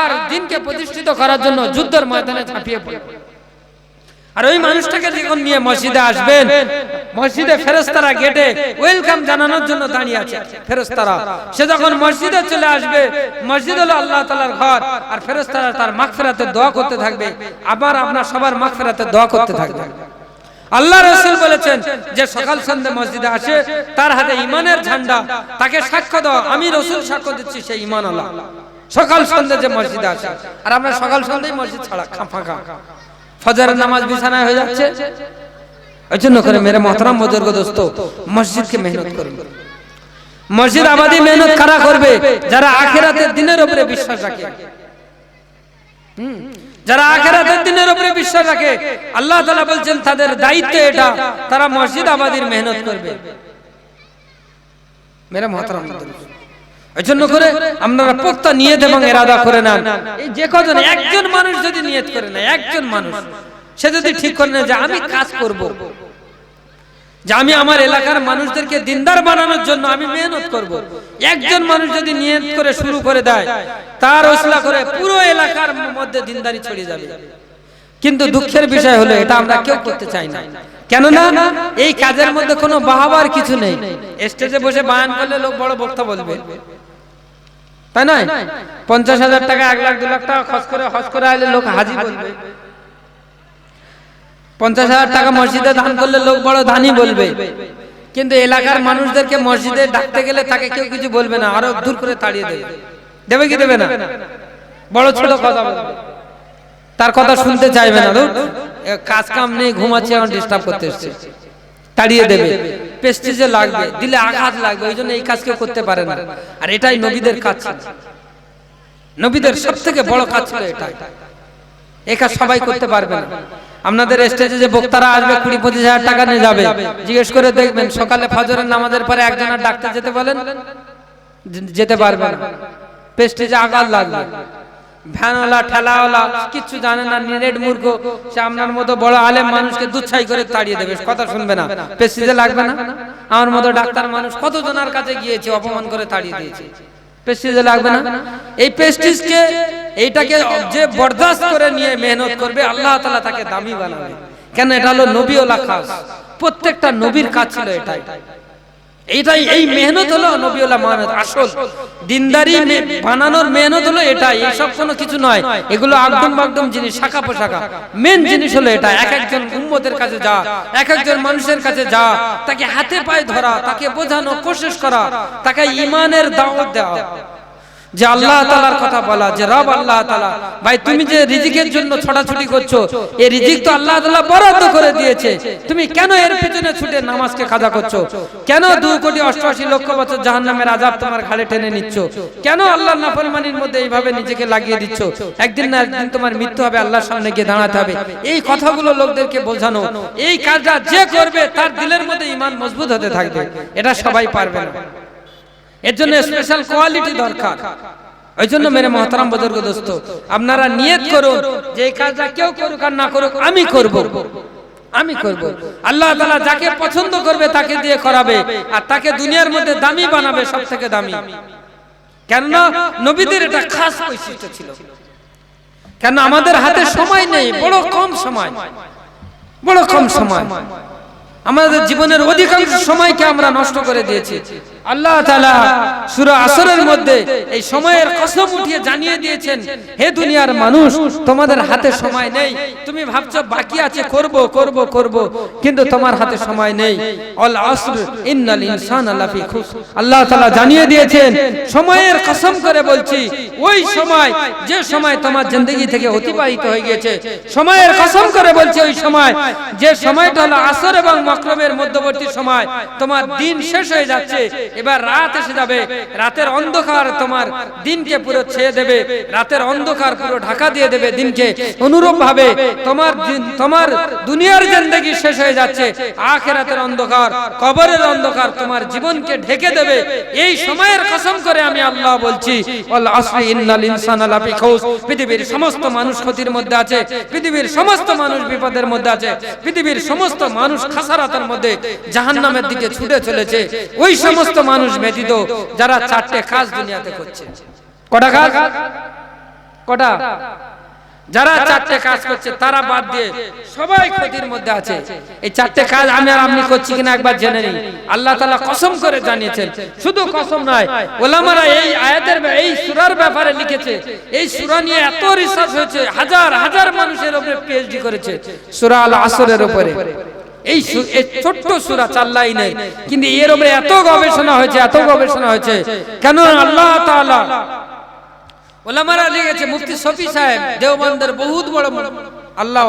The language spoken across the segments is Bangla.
আর দিনকে প্রতিষ্ঠিত করার জন্য যুদ্ধের ময়দানে ঝাঁপিয়ে পড়বে আর ওই মানুষটাকে যখন নিয়ে মসজিদে আসবেন। মসজিদে ফেরেস্তারা গেটে ওয়েলকাম জানানোর জন্য দাঁড়িয়ে আছে। ফেরেস্তারা সে যখন মসজিদে চলে আসবে, মসজিদ হলো আল্লাহ তালার ঘর, আর ফেরেস্তারা তার মাগফিরাতের দোয়া করতে থাকবে। আবার আপনার সবার মাগফিরাতের দোয়া করতে থাকবে। আল্লাহ রসুল বলেছেন যে সকাল সন্ধ্যে মসজিদে আসে, তার হাতে ইমানের ঝান্ডা, তাকে সাক্ষ্য দাও। আমি রসুল সাক্ষ্য দিচ্ছি সেই ইমান আল্লাহ। সকাল সন্ধ্যে যে মসজিদে আসে আর আমরা সকাল সন্ধ্যায় মসজিদ ছাড়া ফাঁকা। ফজরের নামাজ বিছানায় হয়ে যাচ্ছে। ওই জন্য করে মেরে মহতরাম বুজুর্গ দোস্ত, মসজিদকে মেহনত করুন। মসজিদ আবাদি মেহনত কারা করবে? যারা আখেরাতের দিনের উপরে বিশ্বাস রাখে। যারা আখেরাতের দিনের উপরে বিশ্বাস রাখে, আল্লাহ তাআলা বলছেন তাদের দায়িত্ব এটা, তারা মসজিদ আবাদির মেহনত করবে। মেরে মহতরাম ওই জন্য করে আপনারা প্রত্যা নিয়ত এবং এরাদা করে নেন। এই যে কজন একজন মানুষ যদি নিয়ত করে নেয় একজন মানুষ সে যদি ঠিক করে যে আমি কাজ করব যে আমি আমার এলাকার মানুষদেরকে দিনদার বানানোর জন্য আমি মেহনত করব। একজন মানুষ যদি নিয়ত করে শুরু করে দেয় তার ওসলা করে পুরো এলাকার মধ্যে দিনদারি ছড়িয়ে যাবে। কিন্তু দুঃখের বিষয় হলো এটা আমরা কেউ করতে চাই না। কেননা এই কাজের মধ্যে কোনো বাহাবার কিছু নেই। স্টেজে বসে বায়ান করলে লোক বড় বক্তা বলবে তাই নয়? পঞ্চাশ হাজার টাকা, এক লাখ, দু লাখ টাকা খরচ করে হজ করে আইলে লোক হাজি বলবে। পঞ্চাশ হাজার টাকা মসজিদে দান করলে লোক বড় দানই বলবে। কিন্তু এলাকার মানুষদেরকে মসজিদে ডাকতে গেলে তাকে কেউ কিছু বলবে না, আরও দূর করে তাড়িয়ে দেবে। দেবে কি দেবে না? বড় ছোট কথা বলবে। তার কথা শুনতে চাইবে না কাজ কাম নেই, ঘুমাচ্ছে, এখন ডিস্টার্ব করতে এসছে। তাড়িয়ে দেবে। পেস্টিজে লাগবে। দিলে আঘাত লাগবে। ওই জন্য এই কাজ কেউ করতে পারে না। আর এটাই নবীদের কাজ। নবীদের সব থেকে বড় কাজ ছিল এটাই। এই কাজ সবাই করতে পারবে না। আপনাদের স্টেজে যে বক্তারা আসবে কুড়ি পঁচিশ হাজার টাকা নিয়ে যাবে। জিজ্ঞেস করে দেখবেন সকালে ফজরের নামাজের পরে একজনের ডাক্তার যেতে বলেন যেতে পারবে না। পেস্টেজে আঘাত লাগবে। ভ্যানওয়ালা, ঠেলাওয়ালা জানে না, নিরেট মূর্খ। সে আপনার মতো বড় মানুষকে দুচ্ছাই করে তাড়িয়ে দেবে, কথা শুনবে না। লাগবে না? আমার মতো ডাক্তার মানুষ কত কাছে গিয়েছে, অপমান করে তাড়িয়ে দিয়েছে? পেস্টিজে লাগবে না? এই পেস্টিজকে, এইটাকে যে বরদাস্ত করে নিয়ে মেহনত করবে, আল্লাহ তাআলা তাকে দামি বানাবে। কেন? এটা হলো নবীওয়ালা কাজ প্রত্যেকটা নবীর কাজ ছিল এটাই। এইটাই এই মেহনত হলো নবীলা মেহনত আসল। দিনদারি বানানোর মেহনত হলো এটাই। এইসব কোনো কিছু নয়। এগুলো আগদম বাগদম জিনিস শাখা পোশাখা। মেন জিনিস হলো এটা এক একজন উম্মতের কাছে যা এক একজন মানুষের কাছে যা তাকে হাতে পায়ে ধরা তাকে বোঝানো কোশিশ করা তাকে ইমানের দাওয়াত দেওয়া। যে আল্লাহ তালার কথা বলা, যে রব আল্লাহ তালা ভাই, তুমি যে রিজিকের জন্য ছড়াছুটি করছ, এই রিজিক তো আল্লাহ তালা বরাদ্দ করে দিয়েছে। তুমি কেন এর পিছনে ছুটে নামাজকে কাজা করছ? কেন দু কোটি অষ্টআশি লক্ষ বছর জাহান্নামের আজাব তোমার ঘাড়ে টেনে নিচ্ছ? কেন আল্লাহ নাফরমানির মধ্যে এইভাবে নিজেকে লাগিয়ে দিচ্ছ? একদিন না একদিন তোমার মৃত্যু হবে, আল্লাহর সামনে গিয়ে দাঁড়াতে হবে। এই কথাগুলো লোকদেরকে বোঝানো, এই কাজটা যে করবে, তার দিলের মধ্যে ইমান মজবুত হতে থাকবে। এটা সবাই পারবে না। এর জন্য স্পেশাল কোয়ালিটি দরকার। ওই জন্য মেরে মহতারাম বুজুর্গ দোস্ত আপনারা নিয়ত করুন যে এই কাজটা কেউ করুক আর না করুক আমি করব। আমি করব। আল্লাহ তাআলা যাকে পছন্দ করবে তাকে দিয়ে করাবে। আর তাকে দুনিয়ার মধ্যে দামি বানাবে সব থেকে দামি। কেননা নবীদের এটা খাস বৈশিষ্ট্য ছিল। কেন আমাদের হাতে সময় নেই বড় কম সময়। বড় কম সময়। আমাদের জীবনের অধিকাংশ সময়কে আমরা নষ্ট করে দিয়েছি আল্লাহ তাআলা সূরা আসরের মধ্যে এই সময়ের কসম উঠিয়ে জানিয়ে দিয়েছেন হে দুনিয়ার মানুষ তোমাদের হাতে সময় নেই। তুমি ভাবছ বাকি আছে করব করব করব কিন্তু তোমার হাতে সময় নেই। অল আসর ইন্নাল ইনসান খুস আল্লাহ তাআলা জানিয়ে দিয়েছেন সময়ের কসম করে বলছি ওই সময় যে সময় তোমার জিন্দগি থেকে অতিবাহিত হয়ে গিয়েছে সময়ের কসম করে বলছি ওই সময় যে সময়টা হলো আসর এবং মকরমের মধ্যবর্তী সময় তোমার দিন শেষ হয়ে যাচ্ছে এবার রাত এসে যাবে। রাতের অন্ধকার তোমার দিনকে পুরো ছেয়ে দেবে। রাতের অন্ধকার পুরো ঢাকা দিয়ে দেবে দিনকে। অনুরূপ ভাবে তোমার তোমার দুনিয়ার জিন্দগি শেষ হয়ে যাচ্ছে। আখেরাতের অন্ধকার, কবরের অন্ধকার তোমার জীবনকে ঢেকে দেবে। এই সময়ের কসম করে আমি আল্লাহ বলছি পৃথিবীর সমস্ত মানুষ ক্ষতির মধ্যে আছে। পৃথিবীর সমস্ত মানুষ বিপদের মধ্যে আছে। পৃথিবীর সমস্ত মানুষ খাসারাতের মধ্যে জাহান্নামের দিকে ছুটে চলেছে। ওই সমস্ত মানুষ ব্যতীত যারা চারটে কাজ দুনিয়াতে করছে। কটা কাজ? কটা? যারা চারটে কাজ করছে, তারা বাদ দিয়ে সবাই ক্ষতির মধ্যে আছে। এই চারটে কাজ আমি আর আপনি করছি কিনা একবার জেনে নিই আল্লাহ তাআলা কসম করে জানিয়েছেন, শুধু কসম নয়, ওলামারা এই আয়াতের এই সূরার ব্যাপারে লিখেছে। এই সূরা নিয়ে এত রিসার্চ হয়েছে, হাজার হাজার মানুষের উপরে পিএইচডি করেছে, সূরা আল আসরের উপরে। এই ছোট্ট সূরা চার লাইনের কিন্তু এর উপরে এত গবেষণা হয়েছে, এত গবেষণা হয়েছে। কেন আল্লাহ তাআলা ওলামারা লিখেছে, মুফতি শফি সাহেব, দেওবন্দের বহুত বড় আল্লাহ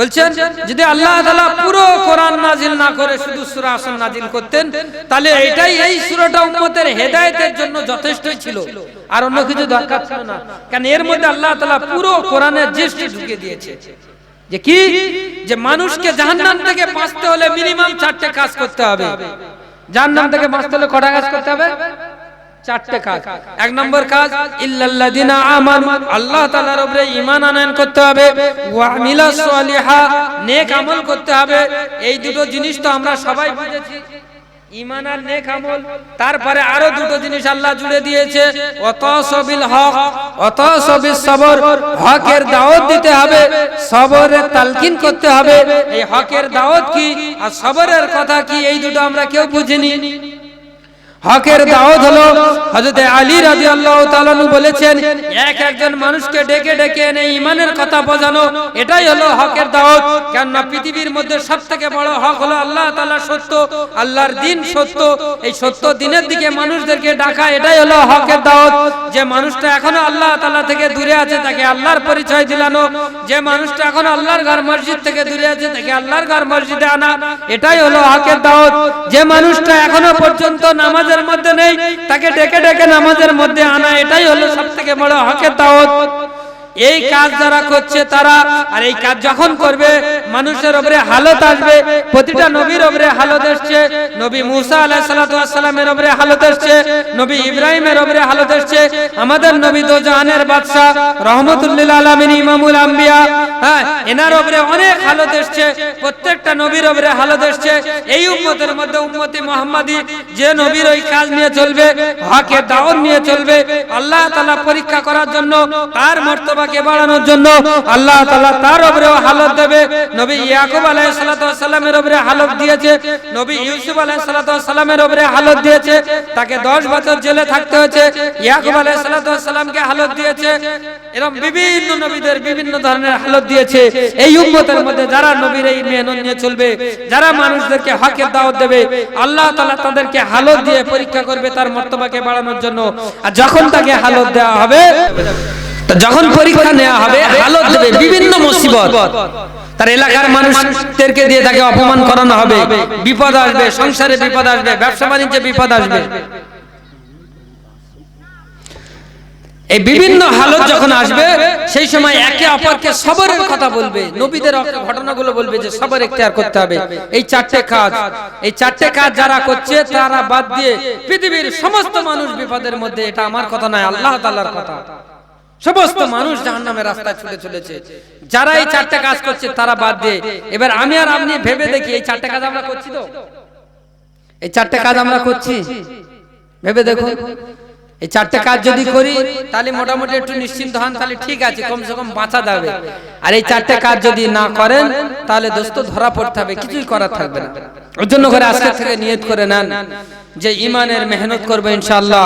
বলছেন, যদি আল্লাহ তাআলা পুরো কোরআন নাজিল না করে শুধু সূরা আসন নাজিল করতেন, তাহলে এটাই এই সূরাটা উম্মতের হেদায়েতের জন্য যথেষ্টই ছিল। আর অন্য কিছু দরকার ছিল না। কারণ এর মধ্যে আল্লাহ তাআলা পুরো কোরআনের জিনিসটি ঢুকে দিয়েছে। যে কি? যে মানুষকে জাহান্নাম থেকে বাঁচতে হলে মিনিমাম চারটে কাজ করতে হবে। জাহান্নাম থেকে বাঁচতে হলে কটা কাজ করতে হবে? চারটে কাজ। এক নম্বর কাজ, ইল্লাল্লাযিনা আমানু, আল্লাহ তাআলার উপরে ঈমান আনয়ন করতে হবে। ওয়া আমিলাস সালিহা, নেক আমল করতে হবে। এই দুটো জিনিস তো আমরা সবাই বুঝেছি। ঈমান আর নেক আমল, তারপরে আরও দুটো জিনিস আল্লাহ জুড়ে দিয়েছে। অতসবিল হক, অতসবিল সবর, হকের দাওয়াত দিতে হবে, সবরের তালকিন করতে হবে। এই হকের দাওয়াত কি আর সবরের কথা কি, এই দুটো আমরা কেউ বুঝিনি। হকের দাওয়াত হলো হযরত আলী রাদিয়াল্লাহু তাআলা বলেছেন এক একজন মানুষকে ডেকে ডেকে এনে ঈমানের কথা বোঝানো এটাই হলো হকের দাওয়াত। কেননা পৃথিবীর মধ্যে সবথেকে বড় হক হলো আল্লাহ তাআলা সত্য আল্লাহর দিন সত্য এই সত্য দিনের দিকে মানুষদেরকে ডাকা এটাই হলো হকের দাওয়াত। যে মানুষটা এখনও আল্লাহ তাআলা থেকে দূরে আছে তাকে আল্লাহর পরিচয় দিলানো। যে মানুষটা এখনও আল্লাহর ঘর মসজিদ থেকে দূরে আছে তাকে আল্লাহর ঘর মসজিদে আনা এটাই হলো হকের দাওয়াত। যে মানুষটা এখনও পর্যন্ত নামাজের মধ্যে নেই, তাকে ডেকে ডেকে নামাজের মধ্যে আনা, এটাই হলো সব থেকে বড় হকে দাওয়াত। এই কাজ যারা করছে তারা, আর এই কাজ যখন করবে, মানুষের ওপরে হালত আসবে, প্রতিটা নবীর ওপরে হালত এসছে নবী মুসা আলাইহিস সালামের উপরে হালত এসছে নবী ইব্রাহিমের উপরে হালত এসছে আমাদের নবী দোজাহানের বাদশা রহমতুল্লিল আলামিন, ইমামুল আম্বিয়া হ্যাঁ এনার উপরে অনেক হালত এসছে প্রত্যেকটা নবীর উপরে হালত এসছে এই উম্মতের মধ্যে উম্মতি মুহাম্মাদি, যে নবীর ওই কাজ নিয়ে চলবে, হকের দাওয়াত নিয়ে চলবে, আল্লাহ তাআলা পরীক্ষা করার জন্য তার মর্তবাকে বাড়ানোর জন্য আল্লাহ তাআলা তার উপরেও হালত দেবে। নবী ইয়াকুব আলাইহিস সালাতু সালামের উপরে হালত দিয়েছে। নবী ইউসুফ আলাইহিস সালাতু সালামের উপরে হালত দিয়েছে। তাকে 10 বছর জেলে থাকতে হয়েছে। ইয়াকুব আলাইহিস সালাতু হালত দিয়েছে। এরকম বিভিন্ন নবীদের বিভিন্ন ধরনের হালত দিয়েছে। এই উম্মতের মধ্যে যারা নবীর এই মেহনত নিয়ে চলবে, যারা মানুষদেরকে হকের দাওয়াত দেবে, আল্লাহ তাআলা তাদেরকে হালত দিয়ে পরীক্ষা করবে তার মর্তবাকে বাড়ানোর জন্য। আর যখন তাকে হালত দেওয়া হবে যখন পরীক্ষা নেওয়া হবে হালত দেবে বিভিন্ন মুসিবত। তার এলাকার মানুষদেরকে দিয়ে তাকে অপমান করানো হবে। বিপদ আসবে সংসারে বিপদ আসবে ব্যবসা বাণিজ্যে বিপদ আসবে। এই বিভিন্ন হালত যখন আসবে সেই সময় একে অপরকে সবরের কথা বলবে নবীদের ঘটনাগুলো বলবে যে সবর এখতিয়ার করতে হবে। এই চারটে কাজ এই চারটে কাজ যারা করছে তারা বাদ দিয়ে পৃথিবীর সমস্ত মানুষ বিপদের মধ্যে এটা আমার কথা নয় আল্লাহ তাআলার কথা। সমস্ত মানুষ জাহান্নামের রাস্তায় ছুটে চলেছে। যারা এই চারটে কাজ করছে তারা বাদ দিয়ে। এবার আমি আর আপনি ভেবে দেখি এই চারটে কাজ আমরা করছি তো? এই চারটে কাজ আমরা করছি। ভেবে দেখো এই চারটে কাজ যদি করি তাহলে মোটামুটি একটু নিশ্চিন্ত হন তাহলে ঠিক আছে কমসে কম বাঁচা যাবে। আর এই চারটে কাজ যদি না করেন তাহলে দোস্ত ধরা পড়তে হবে কিছুই করার থাকবে না। ওর জন্য করে আজকে থেকে নিয়ত করে নেন। যে ইমানের মেহনত করবে ইনশাআল্লাহ।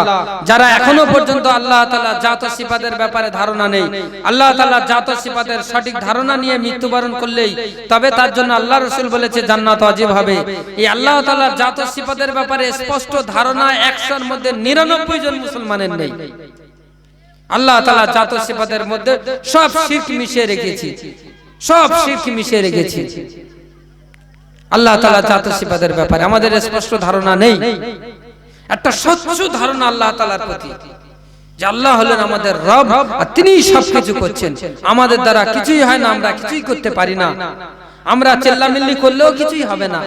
যারা এখনও পর্যন্ত আল্লাহ তাআলা জাত সিফাতের ব্যাপারে ধারণা নেই। আল্লাহ তাআলা জাত সিফাতের সঠিক ধারণা নিয়ে মৃত্যুবরণ করলেই তবে তার জন্য আল্লাহ রাসূল বলেছে জান্নাত ওয়াজিব হবে। এই আল্লাহ তাআলার জাত সিফাতের ব্যাপারে স্পষ্ট ধারণা 100 এর মধ্যে 99 জন মুসলমানের নেই। আল্লাহ তাআলা জাত সিফাতের মধ্যে সব শিরক মিশিয়ে রেখেছি সব শিরক মিশিয়ে রেখেছি আল্লাহ তাআলা জাত সিফাতের ব্যাপারে। আমাদের স্পষ্ট ধারণা নেই। একটা স্বচ্ছ ধারণা আল্লাহ তাআলার প্রতি, যে আল্লাহ হলেন আমাদের রব আর তিনিই সবকিছু করছেন। আমাদের দ্বারা কিছুই হয় না, আমরা কিছুই করতে পারি না। আমরা চেল্লামিল্লি করলেও কিছুই হবে না।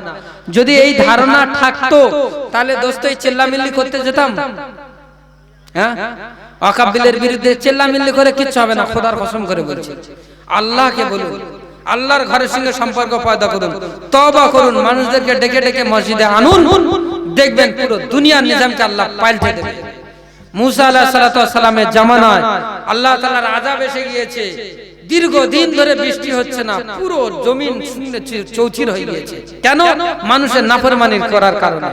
যদি এই ধারণা থাকতো, তাহলে দোস্ত, এই চেল্লামিল্লি করতে যেতাম। হ্যাঁ? অকাবিলের বিরুদ্ধে চেল্লামিল্লি করে কিচ্ছু হবে না, খোদার কসম করে বলছি। আল্লাহকে বলুন। আল্লাহর ঘরের সঙ্গে সম্পর্ক পয়দা করুন তবা করুন, মানুষদেরকে ডেকে ডেকে মসজিদে আনুন, দেখবেন পুরো দুনিয়ার নিজামকে আল্লাহ পাল্টে দেবে। মুসা আলাহ সালামের জামানায় আল্লাহ তালার আজাব এসে গিয়েছে। দীর্ঘদিন ধরে বৃষ্টি হচ্ছে না, পুরো জমিন চৌচির হয়ে গিয়েছে। কেন? মানুষের নাফরমানি করার কারণে।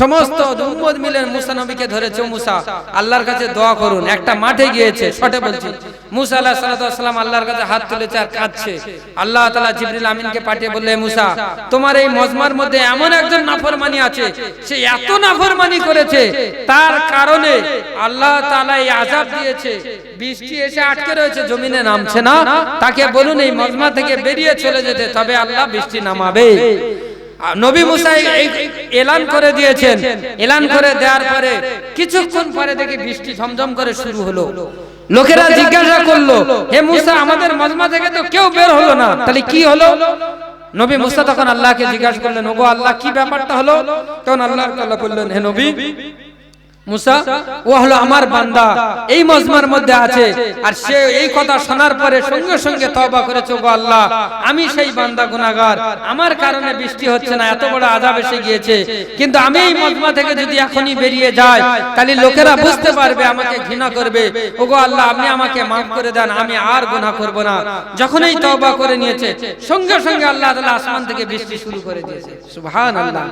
সমস্ত উম্মত মিলে মুসা নবীকে ধরেছে মুসা। আল্লাহর কাছে দোয়া করুন। একটা মাঠে গিয়েছে, শটে বলছি। মুসা আল্লাহ সাল্লাম আল্লাহর কাছে হাত তুলেছে আর কাঁদছে। আল্লাহ তালা জিবরিল আমিনকে পাঠিয়ে বললে মুসা, তোমার এই মজমার মধ্যে এমন একজন নাফরমানি আছে, সে এত নাফরমানি করেছে, তার কারণে আল্লাহ তাআলা এই আযাব দিয়েছে। বৃষ্টি এসে আটকে রয়েছে, জমিনে নামছে না। তাকে বলুন এই মজমা থেকে বেরিয়ে চলে যেতে, তবে আল্লাহ বৃষ্টি নামাবে। নবী মুসাই এলান করে দিয়েছেন। এলান করে দেওয়ার পরে কিছুক্ষণ পরে দেখি বৃষ্টি ঝমঝম করে শুরু হলো। লোকেরা জিজ্ঞাসা করল হে মুসা আমাদের মজমা থেকে তো কেউ বের হলো না। তাহলে কি হলো? নবী মুসা তখন আল্লাহকে জিজ্ঞাসা করলেন ওগো আল্লাহ কি ব্যাপারটা হলো? তখন আল্লাহ বললেন হে নবী মুসা, ও হলো আমার বান্দা। এই মজমার মধ্যে আছে। আর সে এই কথা শোনার পরে সঙ্গে সঙ্গে তওবা করেছে গো আল্লাহ, আমি সেই বান্দা গুনাহগার। আমার কারণে বৃষ্টি হচ্ছে না, এত বড় আযাব এসে গিয়েছে। কিন্তু আমি এই মজমা থেকে যদি এখনই বেরিয়ে যাই, তাহলে লোকেরা বুঝতে পারবে, আমাকে ঘৃণা করবে। ওগো আল্লাহ, আপনি আমাকে মাফ করে দেন, আমি আর গুনাহ করব না। যখনই তওবা করে নিয়েছে, সঙ্গে সঙ্গে আল্লাহ তাআলা আসমান থেকে বৃষ্টি শুরু করে দিয়েছে। সুবহানাল্লাহ।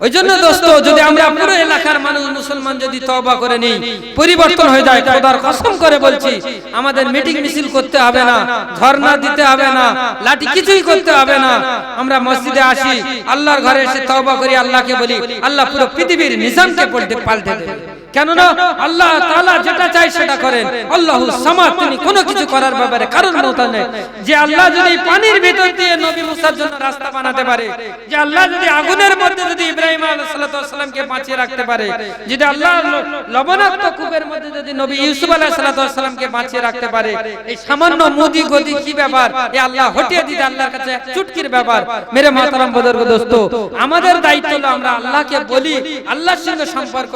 ওই জন্য দোস্ত যদি আমরা পুরো এলাকার মানুষ মুসলমান যদি তবা করে নেই পরিবর্তন হয়ে যায় খোদার কসম করে বলছি আমাদের মিটিং মিছিল করতে হবে না ধর্ণা দিতে হবে না লাঠি কিছুই করতে হবে না আমরা মসজিদে আসি আল্লাহর ঘরে এসে তবা করি আল্লাহকে বলি আল্লাহ পুরো পৃথিবীর নিজামকে পাল্টে পাল্টে দেবে। কেননা আল্লাহ তাআলা যেটা চাই সেটা করেন। আল্লাহু সামাদ তিনি কোনো কিছু করার ব্যাপারে কারণ মত নেই। যে আল্লাহ যদি পানির ভিতর দিয়ে নবী মুসার জন্য রাস্তা বানাতে পারে। যে আল্লাহ যদি আগুনের মধ্যে যদি ইব্রাহিম আলাইহিস বাঁচিয়ে রাখতে পারে। যদি আল্লাহ লবণাক্ত কূপের মধ্যে যদি নবী ইউসুফ আলাইহিস সালামকে বাঁচিয়ে রাখতে পারে। এই সামান্য মুদি গদি কি ব্যাপার? এ আল্লাহ হটিয়ে দিতে আল্লাহর কাছে চুটকির ব্যাপার। মেরে মাতারাম বদর্গ দোস্ত আমাদের দায়িত্ব হলো আমরা আল্লাহকে বলি আল্লাহর সঙ্গে সম্পর্ক